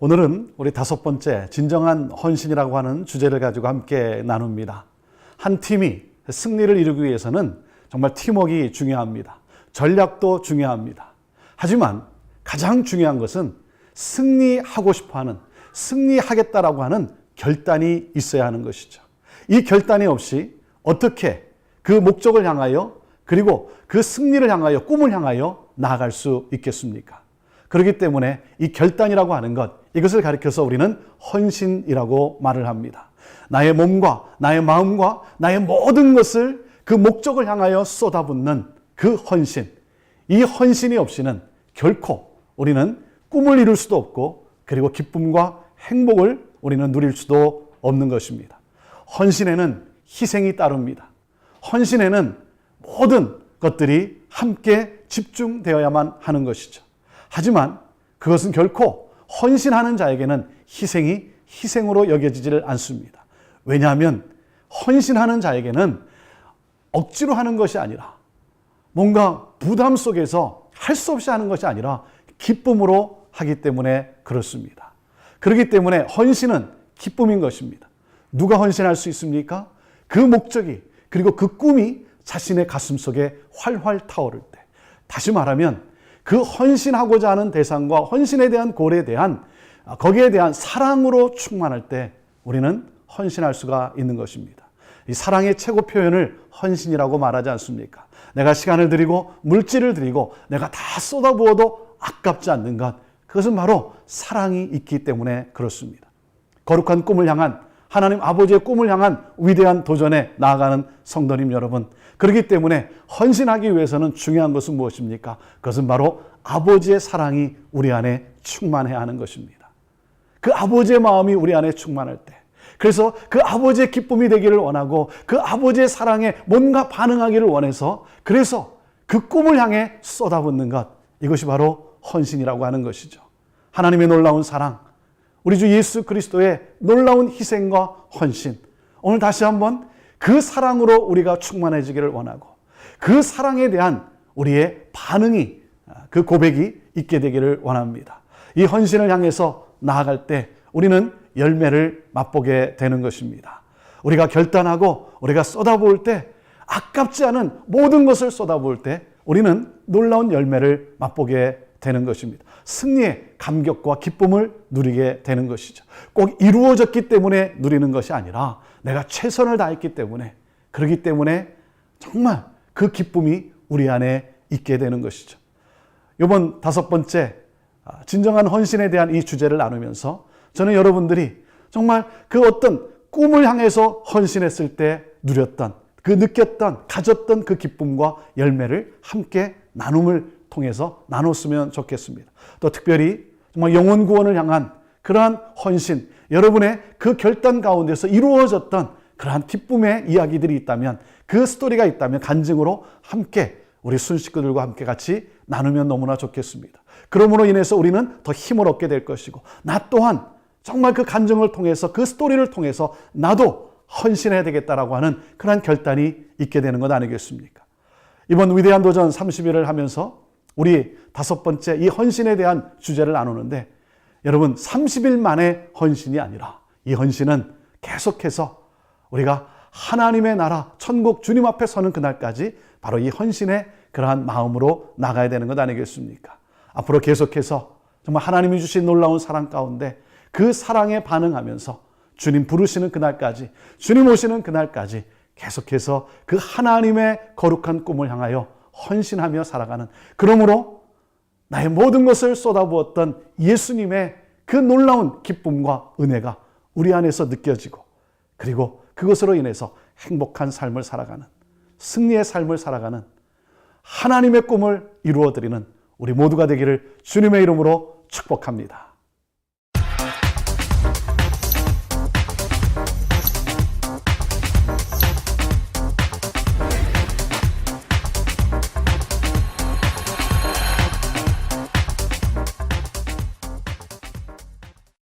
오늘은 우리 다섯 번째 진정한 헌신이라고 하는 주제를 가지고 함께 나눕니다. 한 팀이 승리를 이루기 위해서는 정말 팀워크가 중요합니다. 전략도 중요합니다. 하지만 가장 중요한 것은 승리하고 싶어 하는, 승리하겠다라고 하는 결단이 있어야 하는 것이죠. 이 결단이 없이 어떻게 그 목적을 향하여 그리고 그 승리를 향하여 꿈을 향하여 나아갈 수 있겠습니까? 그렇기 때문에 이 결단이라고 하는 것, 이것을 가리켜서 우리는 헌신이라고 말을 합니다. 나의 몸과 나의 마음과 나의 모든 것을 그 목적을 향하여 쏟아붓는 그 헌신. 이 헌신이 없이는 결코 우리는 꿈을 이룰 수도 없고 그리고 기쁨과 행복을 우리는 누릴 수도 없는 것입니다. 헌신에는 희생이 따릅니다. 헌신에는 모든 것들이 함께 집중되어야만 하는 것이죠. 하지만 그것은 결코 헌신하는 자에게는 희생이 희생으로 여겨지지를 않습니다. 왜냐하면 헌신하는 자에게는 억지로 하는 것이 아니라 뭔가 부담 속에서 할 수 없이 하는 것이 아니라 기쁨으로 하기 때문에 그렇습니다. 그렇기 때문에 헌신은 기쁨인 것입니다. 누가 헌신할 수 있습니까? 그 목적이 그리고 그 꿈이 자신의 가슴 속에 활활 타오를 때. 다시 말하면 그 헌신하고자 하는 대상과 헌신에 대한 골에 대한 거기에 대한 사랑으로 충만할 때 우리는 헌신할 수가 있는 것입니다. 이 사랑의 최고 표현을 헌신이라고 말하지 않습니까? 내가 시간을 드리고 물질을 드리고 내가 다 쏟아부어도 아깝지 않는 것. 그것은 바로 사랑이 있기 때문에 그렇습니다. 거룩한 꿈을 향한 하나님 아버지의 꿈을 향한 위대한 도전에 나아가는 성도님 여러분. 그렇기 때문에 헌신하기 위해서는 중요한 것은 무엇입니까? 그것은 바로 아버지의 사랑이 우리 안에 충만해야 하는 것입니다. 그 아버지의 마음이 우리 안에 충만할 때. 그래서 그 아버지의 기쁨이 되기를 원하고 그 아버지의 사랑에 뭔가 반응하기를 원해서 그래서 그 꿈을 향해 쏟아붓는 것. 이것이 바로 헌신이라고 하는 것이죠. 하나님의 놀라운 사랑. 우리 주 예수 그리스도의 놀라운 희생과 헌신. 오늘 다시 한번 그 사랑으로 우리가 충만해지기를 원하고 그 사랑에 대한 우리의 반응이 그 고백이 있게 되기를 원합니다. 이 헌신을 향해서 나아갈 때 우리는 열매를 맛보게 되는 것입니다. 우리가 결단하고 우리가 쏟아부을 때 아깝지 않은 모든 것을 쏟아부을 때 우리는 놀라운 열매를 맛보게 되는 것입니다. 승리의 감격과 기쁨을 누리게 되는 것이죠. 꼭 이루어졌기 때문에 누리는 것이 아니라 내가 최선을 다했기 때문에 그러기 때문에 정말 그 기쁨이 우리 안에 있게 되는 것이죠. 이번 다섯 번째 진정한 헌신에 대한 이 주제를 나누면서 저는 여러분들이 정말 그 어떤 꿈을 향해서 헌신했을 때 누렸던 그 느꼈던 가졌던 그 기쁨과 열매를 함께 나눔을 통해서 나눴으면 좋겠습니다. 또 특별히 정말 영혼 구원을 향한 그러한 헌신, 여러분의 그 결단 가운데서 이루어졌던 그러한 기쁨의 이야기들이 있다면 그 스토리가 있다면 간증으로 함께 우리 순식구들과 함께 같이 나누면 너무나 좋겠습니다. 그러므로 인해서 우리는 더 힘을 얻게 될 것이고 나 또한 정말 그 간증을 통해서 그 스토리를 통해서 나도 헌신해야 되겠다라고 하는 그러한 결단이 있게 되는 것 아니겠습니까? 이번 위대한 도전 30일을 하면서 우리 다섯 번째 이 헌신에 대한 주제를 나누는데 여러분 30일 만에 헌신이 아니라 이 헌신은 계속해서 우리가 하나님의 나라 천국 주님 앞에 서는 그날까지 바로 이 헌신의 그러한 마음으로 나가야 되는 것 아니겠습니까? 앞으로 계속해서 정말 하나님이 주신 놀라운 사랑 가운데 그 사랑에 반응하면서 주님 부르시는 그날까지 주님 오시는 그날까지 계속해서 그 하나님의 거룩한 꿈을 향하여 헌신하며 살아가는 그러므로 나의 모든 것을 쏟아부었던 예수님의 그 놀라운 기쁨과 은혜가 우리 안에서 느껴지고 그리고 그것으로 인해서 행복한 삶을 살아가는 승리의 삶을 살아가는 하나님의 꿈을 이루어드리는 우리 모두가 되기를 주님의 이름으로 축복합니다.